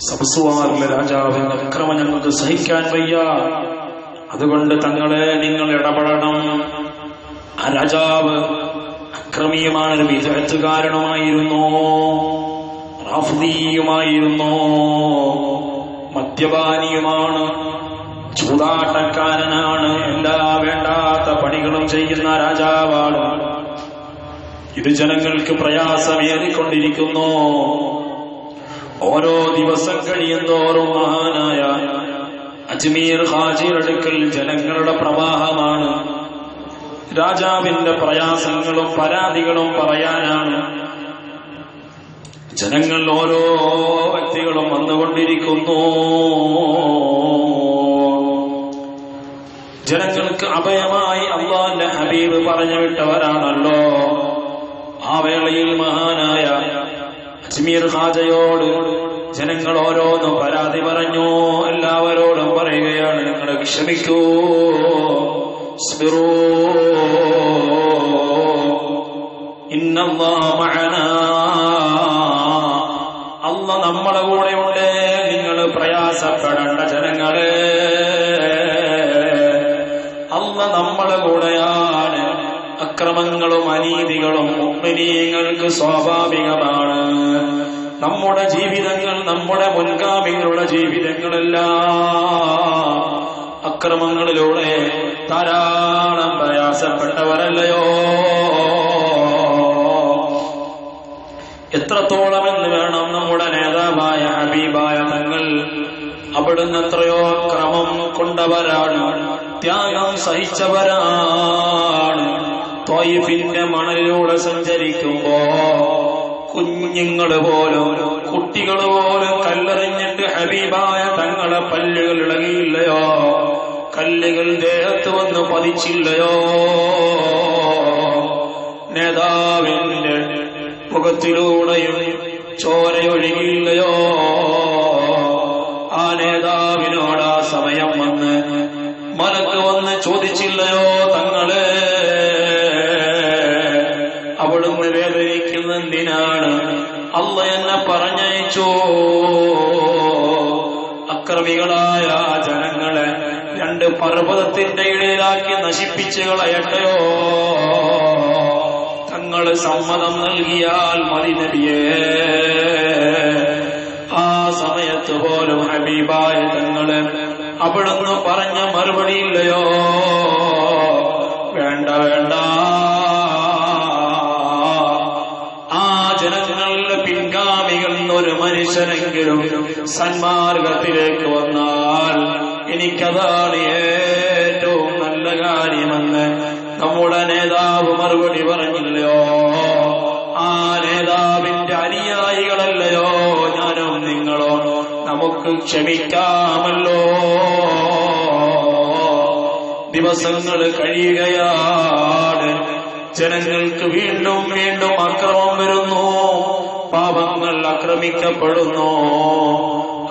സബ്സുവാറിലെ രാജാവിന്റെ അക്രമം ഞങ്ങൾക്ക് സഹിക്കാൻ വയ്യ. അതുകൊണ്ട് തങ്ങളെ നിങ്ങൾ ഇടപെടണം. ആ രാജാവ് അക്രമീയമായൊരു വിദഗ്ധകാരണമായിരുന്നു റാഫുദീയുമായിരുന്നു. മദ്യപാനിയുമാണ്. ചൂതാട്ടക്കാരനാണ്. എല്ലാ വേണ്ടാത്ത പണികളും ചെയ്യുന്ന രാജാവാണ്. ഇത് ജനങ്ങൾക്ക് പ്രയാസമേറിക്കൊണ്ടിരിക്കുന്നു. ഓരോ ദിവസം കഴിയുന്തോറും മഹാനായ അജ്മീർ ഹാജി അടുക്കൽ ജനങ്ങളുടെ പ്രവാഹമാണ്. രാജാവിന്റെ പ്രയാസങ്ങളും പരാതികളും പറയാനാണ്. ജനങ്ങൾ ഓരോ വ്യക്തികളും വന്നുകൊണ്ടിരിക്കുന്നു. ജനങ്ങൾക്ക് അഭയമായി അള്ളാന്റെ ഹബീബ് പറഞ്ഞു വിട്ടവരാണല്ലോ. ആ വേളയിൽ മഹാനായ അജ്മീർ ഹാജയോട് ജനങ്ങൾ ഓരോന്നും പരാതി പറഞ്ഞു. എല്ലാവരോടും പറയുകയാണ് നിങ്ങൾ വിഷമിക്കൂ. സ്മിറൂ അന്ന് അല്ല നമ്മളെ കൂടെ ഉണ്ട് നിങ്ങൾ പ്രയാസപ്പെടേണ്ട ജനങ്ങളെ. അക്രമങ്ങളും അനീതികളും ഉമ്മനീയങ്ങൾക്ക് സ്വാഭാവികമാണ്. നമ്മുടെ ജീവിതങ്ങൾ നമ്മുടെ മുൻഗാമികളുടെ ജീവിതങ്ങളെല്ലാം അക്രമങ്ങളിലൂടെ ധാരാളം പ്രയാസപ്പെട്ടവരല്ലയോ? എത്രത്തോളം എന്ന് വേണം നമ്മുടെ നേതാവായ ഹബീബായ തങ്ങൾ. അവിടുന്ന് എത്രയോ ക്രമം കൊണ്ടവരാണ് ത്യാഗം സഹിച്ചവരാണ്. ത്വയ്ഫിന്റെ മണലിലൂടെ സഞ്ചരിക്കുമ്പോ കുഞ്ഞുങ്ങൾ പോലും കുട്ടികൾ പോലും കല്ലെറിഞ്ഞിട്ട് ഹബീബായ തങ്ങളെ പല്ലുകൾ ഇളകിയില്ലയോ? കല്ലുകൾ ദേഹത്ത് വന്ന് പതിച്ചില്ലയോ? നേതാവിന്റെ മുഖത്തിലൂടെയും ചോരയൊഴുകിയില്ലയോ ആ നേതാവിനോട് ആ സമയം വന്ന് മനക്ക് വന്ന് ചോദിച്ചില്ലയോ തങ്ങളെ എന്തിനാണ് അല്ല എന്നെ പറഞ്ഞയച്ചോ. അക്രമികളായ ജനങ്ങളെ രണ്ട് പർവതത്തിന്റെ ഇടയിലാക്കി നശിപ്പിച്ചു കളയട്ടെയോ? തങ്ങൾ സമ്മതം നൽകിയാൽ മതി നബിയേ. ആ സമയത്ത് പോലും ഹബീബായ തങ്ങൾ അവിടുന്ന് പറഞ്ഞ മറുപടിയില്ലയോ വേണ്ട വേണ്ട. ഒരു മനുഷ്യനെങ്കിലും സന്മാർഗത്തിലേക്ക് വന്നാൽ എനിക്കതാണ് ഏറ്റവും നല്ല കാര്യമെന്ന് നമ്മുടെ നേതാവ് മറുപടി പറഞ്ഞില്ലയോ? ആ നേതാവിന്റെ അനുയായികളല്ലയോ? ഞാനും നിങ്ങളോ? നമുക്ക് ക്ഷമിക്കാമല്ലോ. ദിവസങ്ങൾ കഴിയുകയാണ്. ജനങ്ങൾക്ക് വീണ്ടും വീണ്ടും അക്രമം വരുന്നു. പാപങ്ങൾ ആക്രമിക്കപ്പെടുന്നു.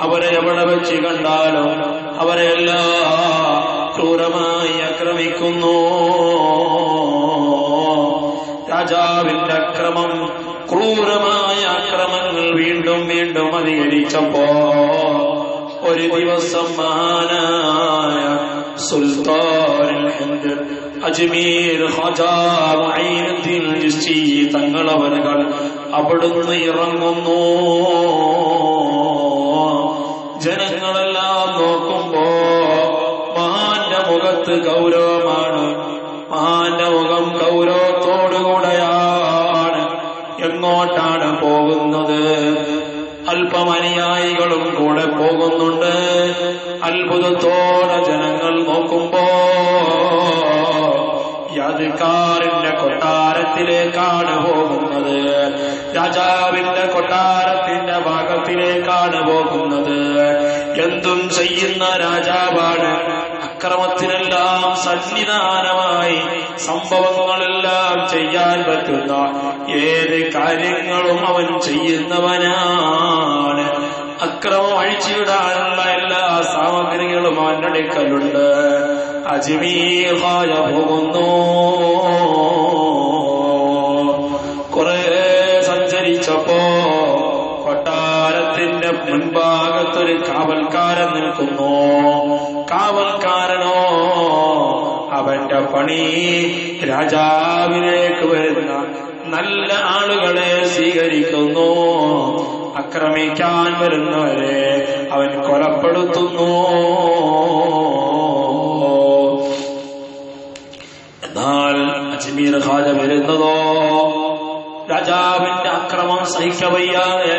അവരെ എവിടെ വെച്ച് കണ്ടാലും അവരെ എല്ലാം ക്രൂരമായി ആക്രമിക്കുന്നു. രാജാവിന്റെ അക്രമം ക്രൂരമായ അക്രമങ്ങൾ വീണ്ടും വീണ്ടും അധികരിച്ചപ്പോ ഒരു ദിവസം മഹാനായ സുൽത്താൻ അജ്മീർ ഹജാ തങ്ങളവനുകൾ അവിടുന്ന് ഇറങ്ങുന്നു. ജനങ്ങളെല്ലാം നോക്കുമ്പോ മഹാന്റെ മുഖത്ത് ഗൗരവമാണ്. മഹാന്റെ മുഖം ഗൗരവത്തോടുകൂടെയാണ് എങ്ങോട്ടാണ് പോകുന്നത്? അല്പം അനുയായികളും കൂടെ പോകുന്നുണ്ട്. അത്ഭുതത്തോടെ ജനങ്ങൾ നോക്കുമ്പോ യാതിക്കാറിന്റെ കൊട്ടാരത്തിലേക്കാണ് പോകുന്നത്. രാജാവിന്റെ കൊട്ടാരത്തിന്റെ ഭാഗത്തിലേക്കാണ് പോകുന്നത്. എന്തും ചെയ്യുന്ന രാജാവാണ്. അക്രമത്തിനെല്ലാം സന്നിധാനമായി സംഭവങ്ങളെല്ലാം ചെയ്യാൻ പറ്റുന്ന ഏത് കാര്യങ്ങളും അവൻ ചെയ്യുന്നവനാണ്. അക്രമം അഴിച്ചുവിടാനുള്ള എല്ലാ സാമഗ്രികളും അവന്റെ അടുക്കലുണ്ട്. അജ്മീർ ഹാജ പോകുന്നു. മുൻഭാഗത്തൊരു കാവൽക്കാരൻ നിൽക്കുന്നു. കാവൽക്കാരനോ അവന്റെ പണി രാജാവിലേക്ക് വരുന്ന നല്ല ആളുകളെ സ്വീകരിക്കുന്നു. ആക്രമിക്കാൻ വരുന്നവരെ അവൻ കൊലപ്പെടുത്തുന്നു. എന്നാൽ അജ്മീർ ഖാജ വരുന്നതോ? രാജാവിന്റെ അക്രമം സഹിക്കവയ്യാതെയല്ലയോ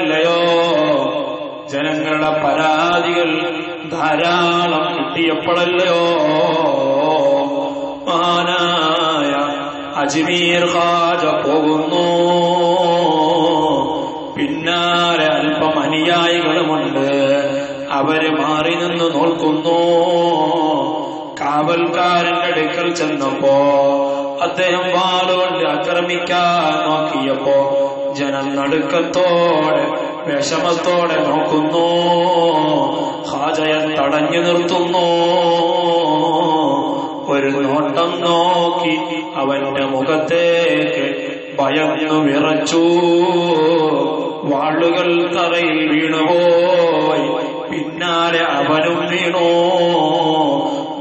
ജനങ്ങളുടെ പരാതികൾ ധാരാളം കിട്ടിയപ്പോഴല്ലയോ മഹാനായ അജ്മീർ ഹാജ പോകുന്നു. പിന്നാലെ അല്പം അനുയായികളുമുണ്ട്. അവർ മാറി നിന്ന് നോക്കുന്നു. കാവൽക്കാരന്റെ അടുക്കൽ ചെന്നപ്പോ അദ്ദേഹം വാളുകൊണ്ട് ആക്രമിക്കാൻ നോക്കിയപ്പോ ജനം നടുക്കത്തോടെ വിഷമത്തോടെ നോക്കുന്നു. ഹാജയൻ തടഞ്ഞു നിർത്തുന്നു. ഒരു നോട്ടം നോക്കി അവന്റെ മുഖത്തേക്ക് ഭയന്നു വിറച്ചു. വാളുകൾ തറയിൽ വീണുപോയി. പിന്നാലെ അവനും വീണു.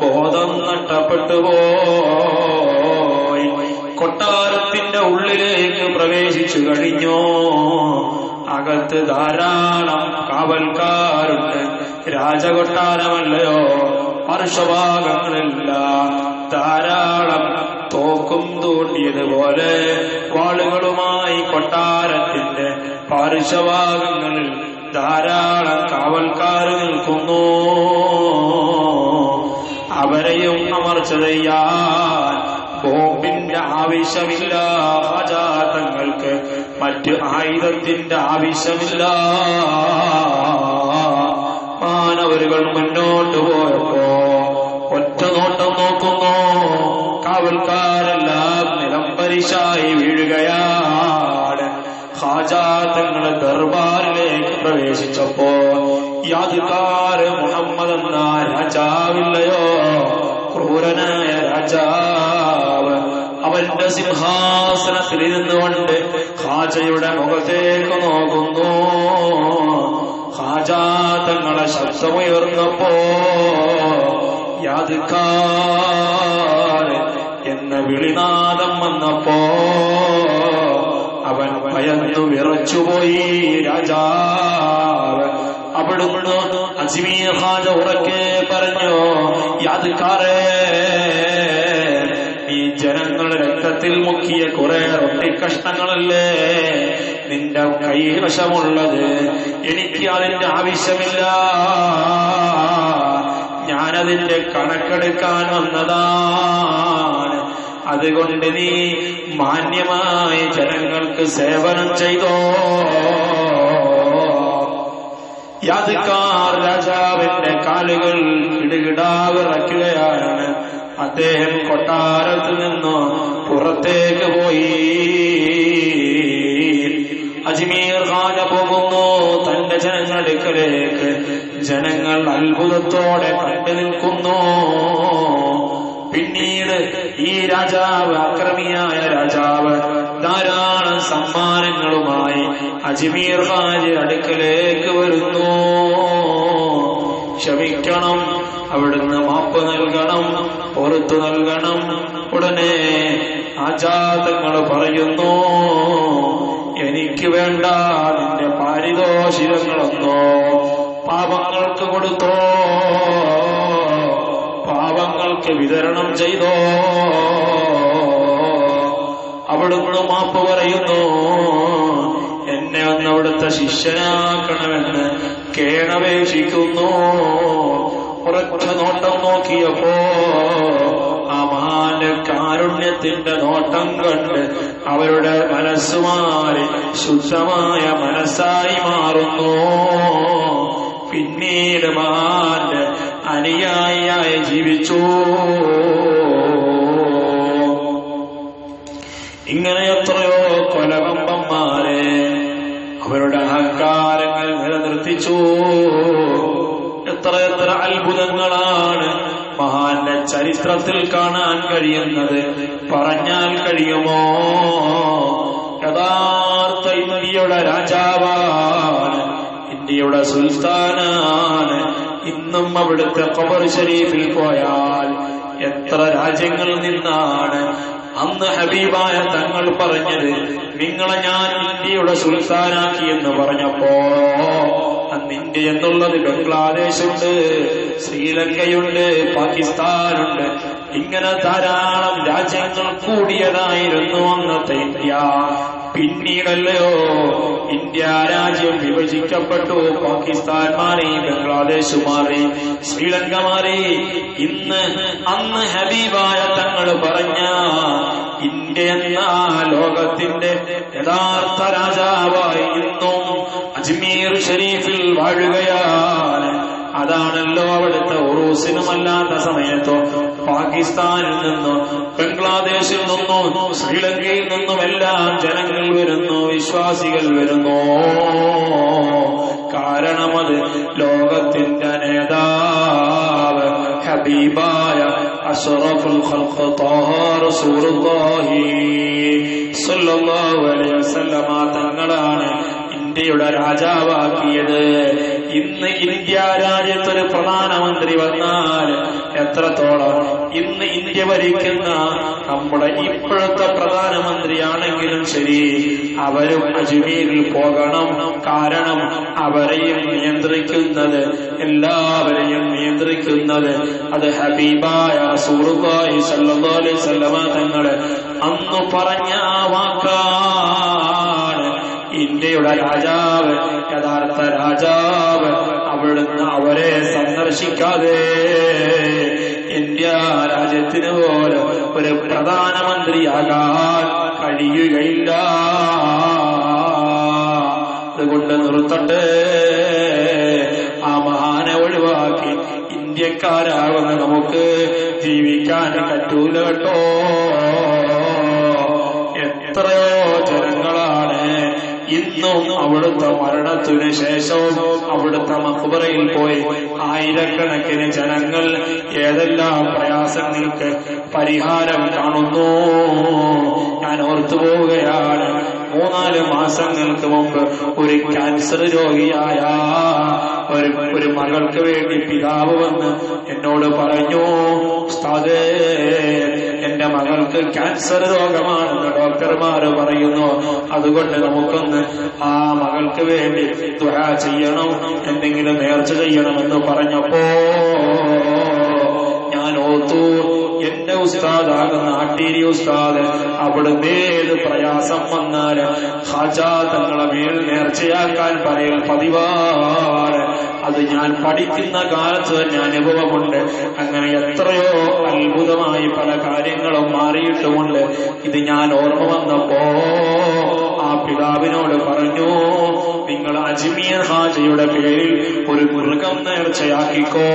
ബോധം നഷ്ടപ്പെട്ടുപോയി. കൊട്ടാരത്തിന്റെ ഉള്ളിലേക്ക് പ്രവേശിച്ചു കഴിഞ്ഞു. അകത്ത് ധാരാളം കാവൽക്കാരുണ്ട്. രാജകൊട്ടാരമല്ലയോ? മനുഷ്യഭാഗങ്ങളെല്ലാം ധാരാളം തോക്കും തൂണ്ടിയതുപോലെ വാളുകളുമായി കൊട്ടാരത്തിന്റെ പാർശ്വഭാഗങ്ങളിൽ ധാരാളം കാവൽക്കാർ നിൽക്കുന്നു. അവരെയും അമർച്ച ചെയ്യാൻ ബോംബിന്റെ ആവശ്യമില്ല ആചാരങ്ങൾക്ക് മറ്റു ആയുധത്തിന്റെ ആവശ്യമില്ല. മാനവരുകൾ മുന്നോട്ട് പോയപ്പോ ഒറ്റ നോട്ടം നോക്കുന്നു. കാവൽക്കാരെല്ലാം നിലംപരിശായി വീഴുകയാണ്. ഹാജാതങ്ങളെ ദർബാറിലേക്ക് പ്രവേശിച്ചപ്പോ യാതുകാര് മുഹമ്മദ് എന്ന രാജാവില്ലയോ? ക്രൂരനായ രാജാവ് അവന്റെ സിംഹാസനത്തിലിരുന്നുകൊണ്ട് ഖാജയുടെ മുഖത്തേക്ക് നോക്കുന്നു. ഖാജ തങ്ങളെ ശബ്ദമുയർന്നപ്പോ എന്ന വിളിനാദം വന്നപ്പോ അവൻ ഭയന്നു വിറച്ചുപോയി രാജാവ് അവിടുന്ന് അജ്മീർ ഖാജ ഉറക്കെ പറഞ്ഞു യാതുക്കാരേ ഈ ജനങ്ങൾ രക്തത്തിൽ മുക്കിയ കുറെ റൊട്ടിക്കഷ്ണങ്ങളല്ലേ നിന്റെ കൈവശമുള്ളത് എനിക്ക് അതിന്റെ ആവശ്യമില്ല. ഞാനതിന്റെ കണക്കെടുക്കാൻ വന്നതാണ്. അതുകൊണ്ട് നീ മാന്യമായി ജനങ്ങൾക്ക് സേവനം ചെയ്തോ? യാതുക്കാർ രാജാവിന്റെ കാലുകൾ കിടുകിടാ വിറയ്ക്കുകയാണ്. അദ്ദേഹം കൊട്ടാരത്തിൽ നിന്നോ പുറത്തേക്ക് പോയി. അജ്മീർ ഖാന പോകുന്നു. തന്റെ ജനങ്ങളടുക്കലേക്ക് ജനങ്ങൾ അത്ഭുതത്തോടെ കണ്ടു നിൽക്കുന്നു. പിന്നീട് ഈ രാജാവ് അക്രമിയായ രാജാവ് ധാരാളം സമ്മാനങ്ങളുമായി അജ്മീർ ഖാന്റെ അടുക്കലേക്ക് വരുന്നു. ക്ഷമിക്കണം. അവിടുന്ന് മാപ്പ് നൽകണം പുറത്തു നൽകണം. ഉടനെ ആചാതങ്ങൾ പറയുന്നു എനിക്ക് വേണ്ട നിന്റെ പാരിതോഷികങ്ങളൊന്നോ പാപങ്ങൾക്ക് കൊടുത്തോ പാപങ്ങൾക്ക് വിതരണം ചെയ്തോ. അവിടുന്ന് മാപ്പ് പറയുന്നു എന്നെ ഒന്ന് അവിടുത്തെ ശിഷ്യനാക്കണമെന്ന് കേണപേക്ഷിക്കുന്നു. ഉറച്ച നോട്ടം നോക്കിയപ്പോ ആ മഹാന്റെ കാരുണ്യത്തിന്റെ നോട്ടം കണ്ട് അവരുടെ മനസ്സ് മാറി ശുദ്ധമായ മനസ്സായി മാറുന്നു. പിന്നീട് മഹാന്റെ അനുയായിയായി ജീവിച്ചു. ഇങ്ങനെ എത്രയോ കൊലകമ്പന്മാരെ അവരുടെ അഹങ്കാരങ്ങൾ നിലനിർത്തിച്ചു. എത്ര എത്ര അത്ഭുതങ്ങളാണ് മഹാന്റെ ചരിത്രത്തിൽ കാണാൻ കഴിയുന്നത്. പറഞ്ഞാൽ കഴിയുമോ? യഥാർത്ഥ ഇന്ത്യയുടെ രാജാവാണ് ഇന്ത്യയുടെ സുൽത്താനാണ്. ഇന്നും അവിടുത്തെ ഖബർ ഷരീഫിൽ പോയാൽ എത്ര രാജ്യങ്ങളിൽ നിന്നാണ് അന്ന് ഹബീബായ തങ്ങൾ പറഞ്ഞത് നിങ്ങളെ ഞാൻ ഇന്ത്യയുടെ സുൽത്താനാക്കി എന്ന് പറഞ്ഞപ്പോ അന്ന് ഇന്ത്യ എന്നുള്ളത് ബംഗ്ലാദേശുണ്ട് ശ്രീലങ്കയുണ്ട് പാകിസ്ഥാനുണ്ട്. ഇങ്ങനെ ധാരാളം രാജ്യങ്ങൾ കൂടിയതായിരുന്നു അന്നത്തെ ഇന്ത്യ. പിന്നീടല്ലയോ ഇന്ത്യ രാജ്യം വിഭജിക്കപ്പെട്ടു. പാകിസ്ഥാൻ മാറി ബംഗ്ലാദേശ് മാറി ശ്രീലങ്ക മാറി. ഇന്ന് അന്ന് ഹബീബായ തങ്ങൾ പറഞ്ഞ ഇന്ത്യ എന്ന ലോകത്തിന്റെ യഥാർത്ഥ രാജാവായി ഇന്നും അജ്മീർ ഷരീഫിൽ വാഴുകയാണ്. അതാണല്ലോ അവിടുത്തെ ഉറൂസിനുമല്ലാത്ത സമയത്തോ. പാകിസ്ഥാനിൽ നിന്നോ ബംഗ്ലാദേശിൽ നിന്നോ ശ്രീലങ്കയിൽ നിന്നുമെല്ലാം ജനങ്ങൾ വരുന്നു വിശ്വാസികൾ വരുന്നു. കാരണമത് ലോകത്തിന്റെ നേതാവ് ഹബീബായ അഷറഫുൽ ഖൽഖ് ത്വാഹ റസൂലുള്ളാഹി സ്വല്ലല്ലാഹു അലൈഹി വസല്ലമ തങ്ങളാണ് ഇന്ത്യയുടെ രാജാവാക്കിയത്. ഇന്ന് ഇന്ത്യ രാജ്യത്തൊരു പ്രധാനമന്ത്രി വന്നാൽ എത്രത്തോളം ഇന്ന് ഇന്ത്യ ഭരിക്കുന്ന നമ്മുടെ ഇപ്പോഴത്തെ പ്രധാനമന്ത്രിയാണെങ്കിലും ശരി അവരും അജ്മീരിൽ പോകണം. കാരണം അവരെയും നിയന്ത്രിക്കുന്നത് എല്ലാവരെയും നിയന്ത്രിക്കുന്നത് അത് ഹബീബായ സൂറുബായി സല്ലി അലൈഹി വസല്ലമ തങ്ങൾ അന്ന് പറഞ്ഞ ആ ഇന്ത്യയുടെ രാജാവ് യഥാർത്ഥ രാജാവ് അവിടുന്ന് അവരെ സന്ദർശിക്കാതെ ഇന്ത്യ രാജ്യത്തിന് പോലെ ഒരു പ്രധാനമന്ത്രിയാകാൻ കഴിയുകയില്ല. അതുകൊണ്ട് നിർത്തട്ടെ. ആ മഹാനെ ഒഴിവാക്കി ഇന്ത്യക്കാരാകുന്ന നമുക്ക് ജീവിക്കാൻ പറ്റൂല കേട്ടോ. എത്രയോ ഇന്നും അവിടുത്തെ മരണത്തിനു ശേഷവും അവിടുത്തെ മക്ബറയിൽ പോയി. ആയിരക്കണക്കിന് ജനങ്ങൾ ഏതെല്ലാം പ്രയാസങ്ങൾക്ക് പരിഹാരം കാണുന്നു? ഞാൻ ഓർത്തു പോവുകയാണ് മൂന്നാൽ മാസങ്ങൾക്ക് മുമ്പ് ഒരു ക്യാൻസർ രോഗിയായ ഒരു ഒരു മകൾക്ക് വേണ്ടി പിതാവ് വന്ന് എന്നോട് പറഞ്ഞു ഉസ്താദേ എന്റെ മകൾക്ക് ക്യാൻസർ രോഗമാണെന്ന് ഡോക്ടർമാര് പറയുന്നു. അതുകൊണ്ട് നമുക്കൊന്ന് ആ മകൾക്ക് വേണ്ടി ദുഹ ചെയ്യണം എന്തെങ്കിലും നേർച്ച ചെയ്യണമെന്ന് പറഞ്ഞപ്പോ ഉസ്താദാകുന്ന ആട്ടീരി ഉസ്താദ് അവിടുന്ന് ഏത് പ്രയാസം വന്നാൽ ഹാജാ തങ്ങളെ മേൽ നേർച്ചയാക്കാൻ പറയൽ പതിവാണ്. അത് ഞാൻ പഠിക്കുന്ന കാലത്ത് തന്നെ അനുഭവമുണ്ട്. അങ്ങനെ എത്രയോ അത്ഭുതമായി പല കാര്യങ്ങളും മാറിയിട്ടുമുണ്ട്. ഇത് ഞാൻ ഓർമ്മ വന്നപ്പോ ആ പിതാവിനോട് പറഞ്ഞു നിങ്ങൾ അജ്മീർ ഹാജയുടെ പേരിൽ ഒരു മൃഗം നേർച്ചയാക്കിക്കോ.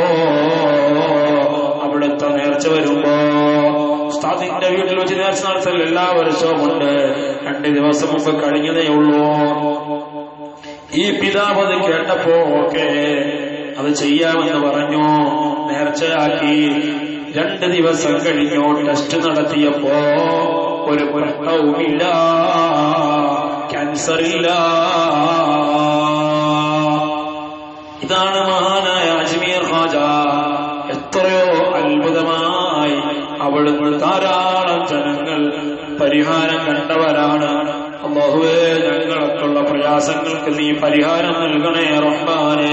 അവിടുത്തെ നേർച്ച വരുമ്പോ ഉസ്താദിന്റെ വീട്ടിൽ വെച്ച് നേർച്ച നടത്തൽ എല്ലാ വർഷവും ഉണ്ട്. രണ്ട് ദിവസം മുമ്പ് കഴിഞ്ഞതേ ഉള്ളൂ. ഈ പിതാവ് അത് കേട്ടപ്പോ ഓക്കെ അത് ചെയ്യാമെന്ന് പറഞ്ഞു. നേർച്ചയാക്കി രണ്ട് ദിവസം കഴിഞ്ഞു ടെസ്റ്റ് നടത്തിയപ്പോ ഒരു പ്രശ്നവുമില്ല ക്യാൻസർ ഇല്ല. ഇതാണ് മഹാനായ അജ്മീർ ഹാജ അവിടുന്ന് ധാരാളം ജനങ്ങൾ പരിഹാരം കണ്ടവരാണ്. അള്ളാഹുവേ ഞങ്ങൾക്കുള്ള പ്രയാസങ്ങൾക്ക് നീ പരിഹാരം നൽകണേ റഹ്മാനേ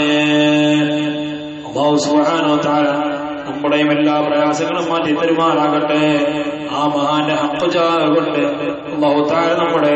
അള്ളാഹു സുഹാനോ തആല നമ്മുടെയും എല്ലാ പ്രയാസങ്ങളും മാറ്റി തരുമാറാകട്ടെ. ആ മഹാന്റെ ഹപ്പജാ കൊണ്ട് നമ്മുടെ